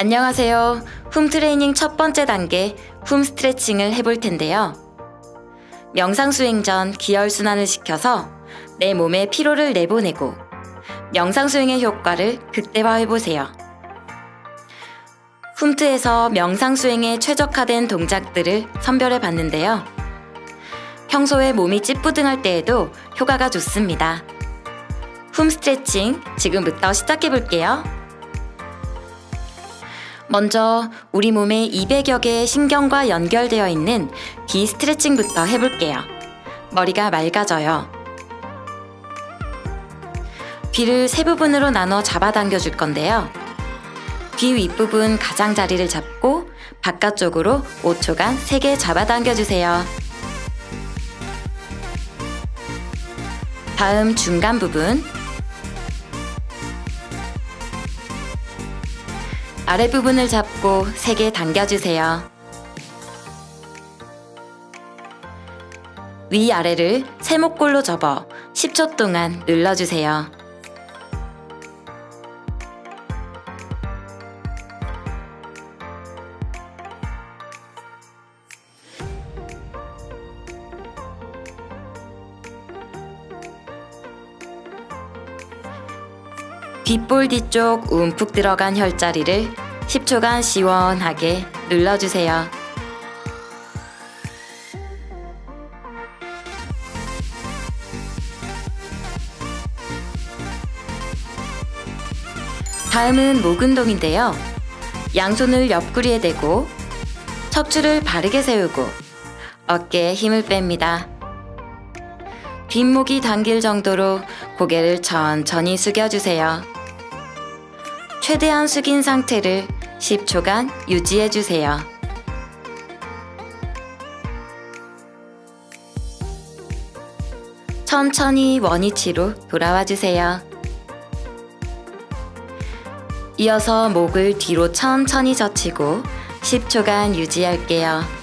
안녕하세요. 훔 트레이닝 첫 번째 단계 훔 스트레칭을 해볼 텐데요. 명상 수행 전 기혈 순환을 시켜서 내 몸의 피로를 내보내고 명상 수행의 효과를 극대화해 보세요. 훔트에서 명상 수행에 최적화된 동작들을 선별해 봤는데요. 평소에 몸이 찌뿌둥할 때에도 효과가 좋습니다. 훔 스트레칭 지금부터 시작해 볼게요. 먼저 우리 몸의 200여 개의 신경과 연결되어 있는 귀 스트레칭부터 해볼게요. 머리가 맑아져요. 귀를 세 부분으로 나눠 잡아당겨 줄 건데요. 귀 윗부분 가장자리를 잡고 바깥쪽으로 5초간 세게 잡아당겨 주세요. 다음 중간 부분 아랫부분을 잡고 세게 당겨주세요. 위아래를 세모꼴로 접어 10초 동안 눌러주세요. 뒷볼 뒤쪽 움푹 들어간 혈자리를 10초간 시원하게 눌러주세요. 다음은 목 운동인데요. 양손을 옆구리에 대고 척추를 바르게 세우고 어깨에 힘을 뺍니다. 뒷목이 당길 정도로 고개를 천천히 숙여주세요. 최대한 숙인 상태를 10초간 유지해 주세요. 천천히 원위치로 돌아와 주세요. 이어서 목을 뒤로 천천히 젖히고 10초간 유지할게요.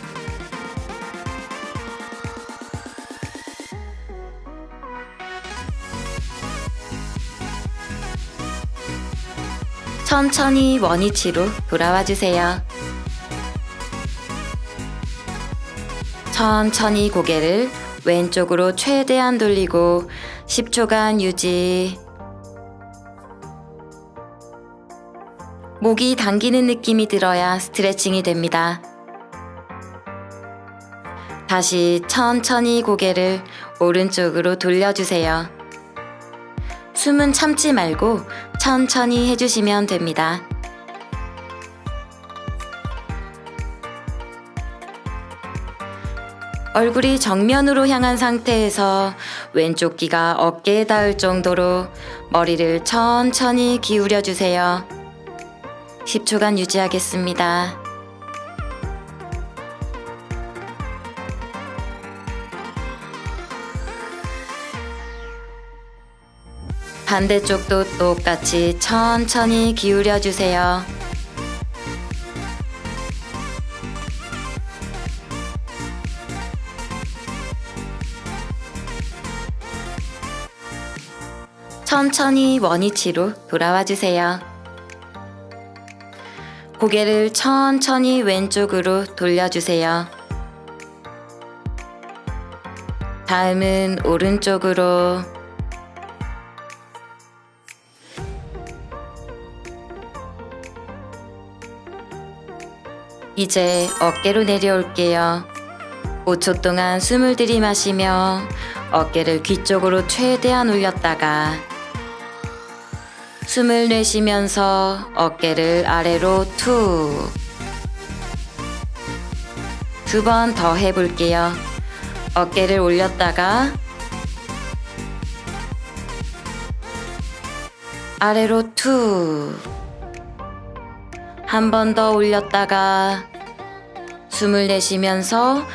천천히 원위치로 돌아와 주세요. 천천히 고개를 왼쪽으로 최대한 돌리고 10초간 유지. 목이 당기는 느낌이 들어야 스트레칭이 됩니다. 다시 천천히 고개를 오른쪽으로 돌려주세요. 숨은 참지 말고 천천히 해주시면 됩니다. 얼굴이 정면으로 향한 상태에서 왼쪽 귀가 어깨에 닿을 정도로 머리를 천천히 기울여 주세요. 10초간 유지하겠습니다. 반대쪽도 똑같이 천천히 기울여 주세요. 천천히 원위치로 돌아와 주세요. 고개를 천천히 왼쪽으로 돌려주세요. 다음은 오른쪽으로 이제 어깨로 내려올게요. 5초 동안 숨을 들이마시며 어깨를 귀 쪽으로 최대한 올렸다가 숨을 내쉬면서 어깨를 아래로 툭. 두 번 더 해볼게요. 어깨를 올렸다가 아래로 툭. 한 번 더 올렸다가 숨을 내쉬면서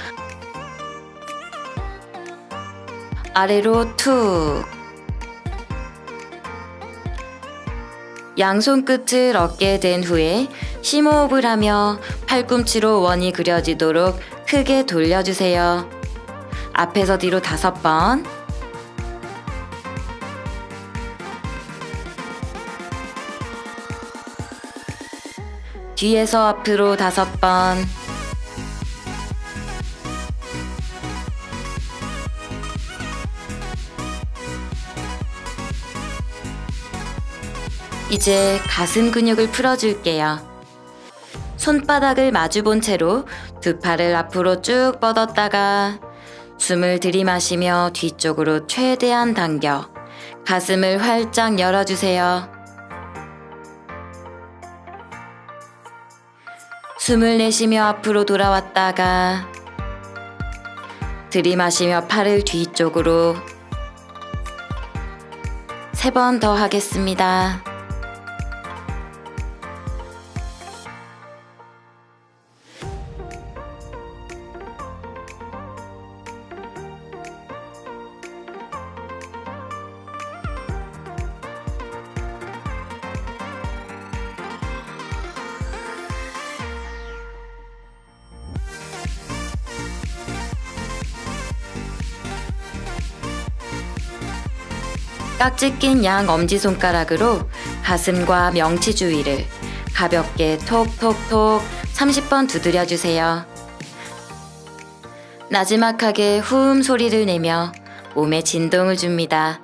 아래로 툭. 양손 끝을 어깨에 댄 후에 심호흡을 하며 팔꿈치로 원이 그려지도록 크게 돌려주세요. 앞에서 뒤로 다섯 번. 뒤에서 앞으로 다섯 번. 이제 가슴 근육을 풀어줄게요. 손바닥을 마주 본 채로 두 팔을 앞으로 쭉 뻗었다가 숨을 들이마시며 뒤쪽으로 최대한 당겨 가슴을 활짝 열어주세요. 숨을 내쉬며 앞으로 돌아왔다가 들이마시며 팔을 뒤쪽으로 세 번 더 하겠습니다. 깍지 낀 양 엄지손가락으로 가슴과 명치 주위를 가볍게 톡톡톡 30번 두드려 주세요. 나지막하게 후음 소리를 내며 몸에 진동을 줍니다.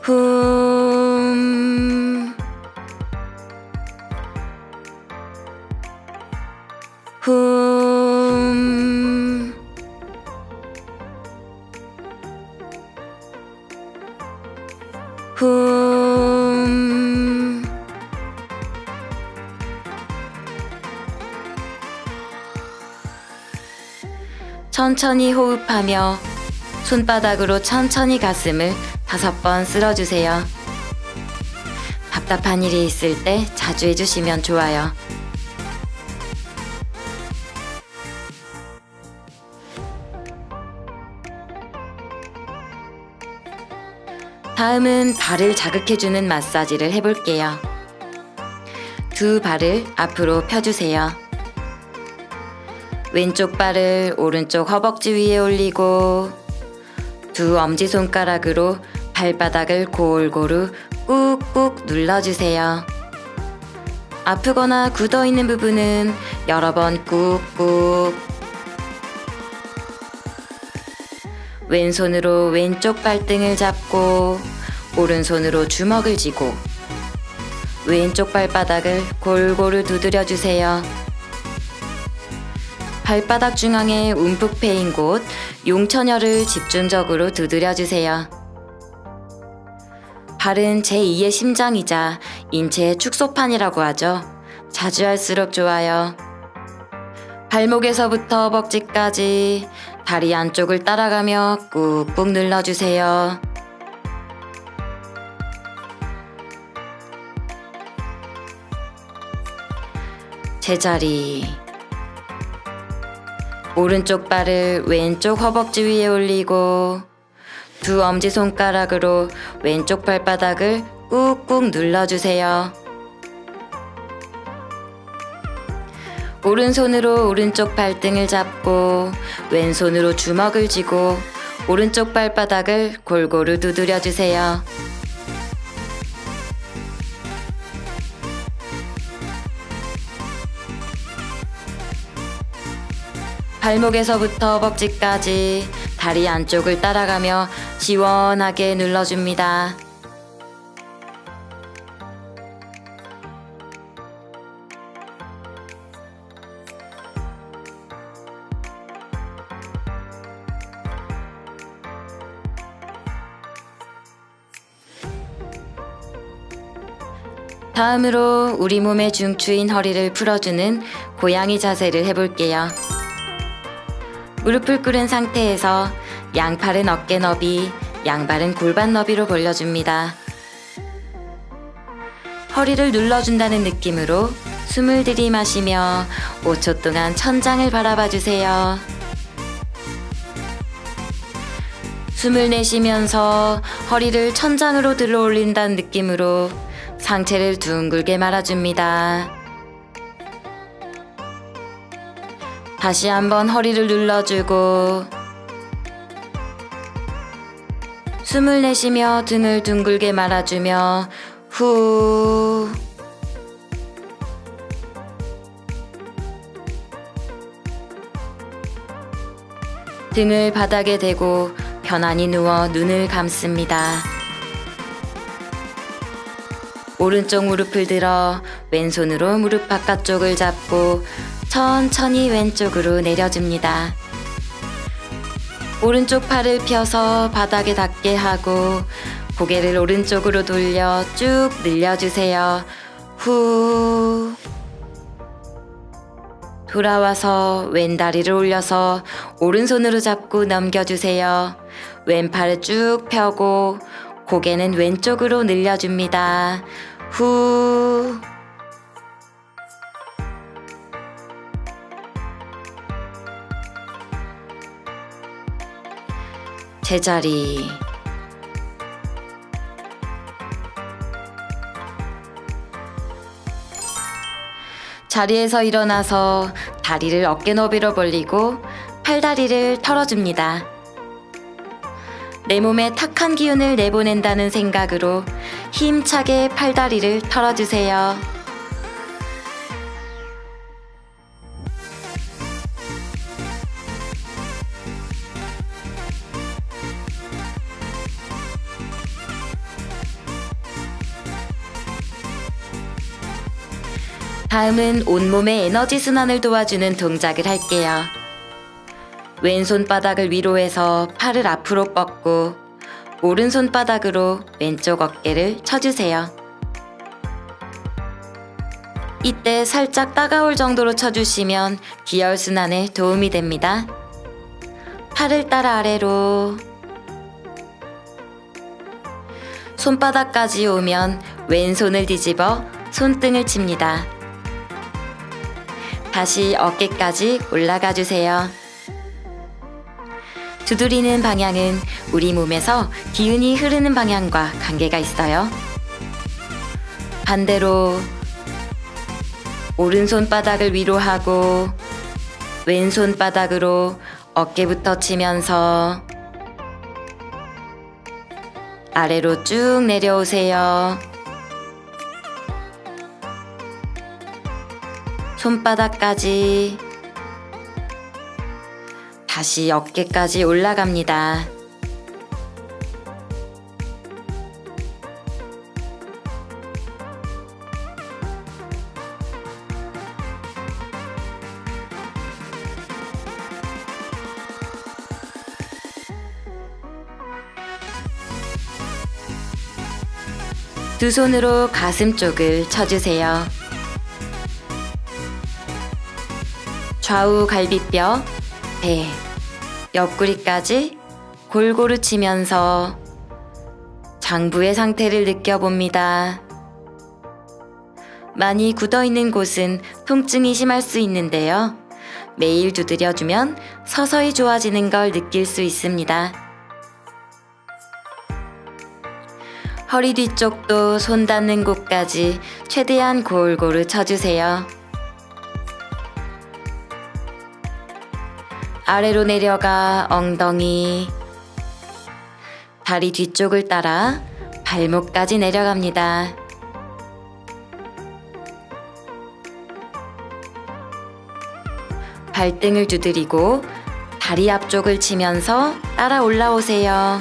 훔. 훔. 천천히 호흡하며 손바닥으로 천천히 가슴을 다섯 번 쓸어주세요. 답답한 일이 있을 때 자주 해주시면 좋아요. 다음은 발을 자극해주는 마사지를 해볼게요. 두 발을 앞으로 펴주세요. 왼쪽 발을 오른쪽 허벅지 위에 올리고 두 엄지손가락으로 발바닥을 골고루 꾹꾹 눌러주세요. 아프거나 굳어 있는 부분은 여러 번 꾹꾹 왼손으로 왼쪽 발등을 잡고 오른손으로 주먹을 쥐고 왼쪽 발바닥을 골고루 두드려 주세요. 발바닥 중앙에 움푹 패인 곳 용천혈을 집중적으로 두드려 주세요. 발은 제2의 심장이자 인체의 축소판이라고 하죠. 자주 할수록 좋아요. 발목에서부터 허벅지까지 다리 안쪽을 따라가며 꾹꾹 눌러주세요. 제자리. 오른쪽 발을 왼쪽 허벅지 위에 올리고 두 엄지 손가락으로 왼쪽 발바닥을 꾹꾹 눌러주세요. 오른손으로 오른쪽 발등을 잡고 왼손으로 주먹을 쥐고 오른쪽 발바닥을 골고루 두드려 주세요. 발목에서부터 허벅지까지 다리 안쪽을 따라가며 시원하게 눌러줍니다. 다음으로 우리 몸의 중추인 허리를 풀어주는 고양이 자세를 해볼게요. 무릎을 꿇은 상태에서 양팔은 어깨 너비, 양발은 골반 너비로 벌려줍니다. 허리를 눌러준다는 느낌으로 숨을 들이마시며 5초 동안 천장을 바라봐 주세요. 숨을 내쉬면서 허리를 천장으로 들어 올린다는 느낌으로 상체를 둥글게 말아줍니다. 다시 한번 허리를 눌러주고 숨을 내쉬며 등을 둥글게 말아주며 후 등을 바닥에 대고 편안히 누워 눈을 감습니다. 오른쪽 무릎을 들어 왼손으로 무릎 바깥쪽을 잡고 천천히 왼쪽으로 내려줍니다. 오른쪽 팔을 펴서 바닥에 닿게 하고 고개를 오른쪽으로 돌려 쭉 늘려주세요. 후. 돌아와서 왼 다리를 올려서 오른손으로 잡고 넘겨주세요. 왼팔을 쭉 펴고 고개는 왼쪽으로 늘려줍니다. 후. 제자리. 자리에서 일어나서 다리를 어깨 너비로 벌리고 팔다리를 털어줍니다. 내 몸에 탁한 기운을 내보낸다는 생각으로 힘차게 팔다리를 털어주세요. 다음은 온몸의 에너지 순환을 도와주는 동작을 할게요. 왼손 바닥을 위로 해서 팔을 앞으로 뻗고 오른손 바닥으로 왼쪽 어깨를 쳐주세요. 이때 살짝 따가울 정도로 쳐주시면 기혈 순환에 도움이 됩니다. 팔을 따라 아래로 손바닥까지 오면 왼손을 뒤집어 손등을 칩니다. 다시 어깨까지 올라가 주세요. 두드리는 방향은 우리 몸에서 기운이 흐르는 방향과 관계가 있어요. 반대로 오른손 바닥을 위로 하고 왼손 바닥으로 어깨부터 치면서 아래로 쭉 내려오세요. 손바닥까지 다시 어깨까지 올라갑니다. 두 손으로 가슴 쪽을 쳐주세요. 좌우 갈비뼈, 배, 옆구리까지 골고루 치면서 장부의 상태를 느껴봅니다. 많이 굳어 있는 곳은 통증이 심할 수 있는데요. 매일 두드려주면 서서히 좋아지는 걸 느낄 수 있습니다. 허리 뒤쪽도 손 닿는 곳까지 최대한 골고루 쳐주세요. 아래로 내려가 엉덩이, 다리 뒤쪽을 따라 발목까지 내려갑니다. 발등을 두드리고 다리 앞쪽을 치면서 따라 올라오세요.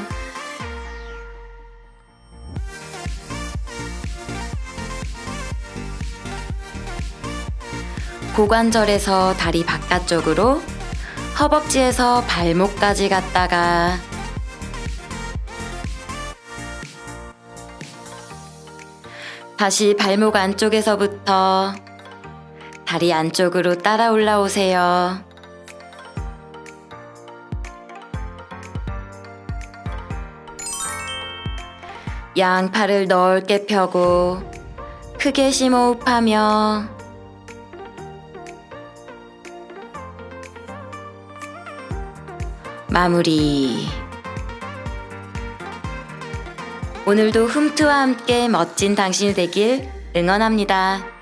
고관절에서 다리 바깥쪽으로 허벅지에서 발목까지 갔다가 다시 발목 안쪽에서부터 다리 안쪽으로 따라 올라오세요. 양팔을 넓게 펴고 크게 심호흡하며 마무리. 오늘도 흠트와 함께 멋진 당신이 되길 응원합니다.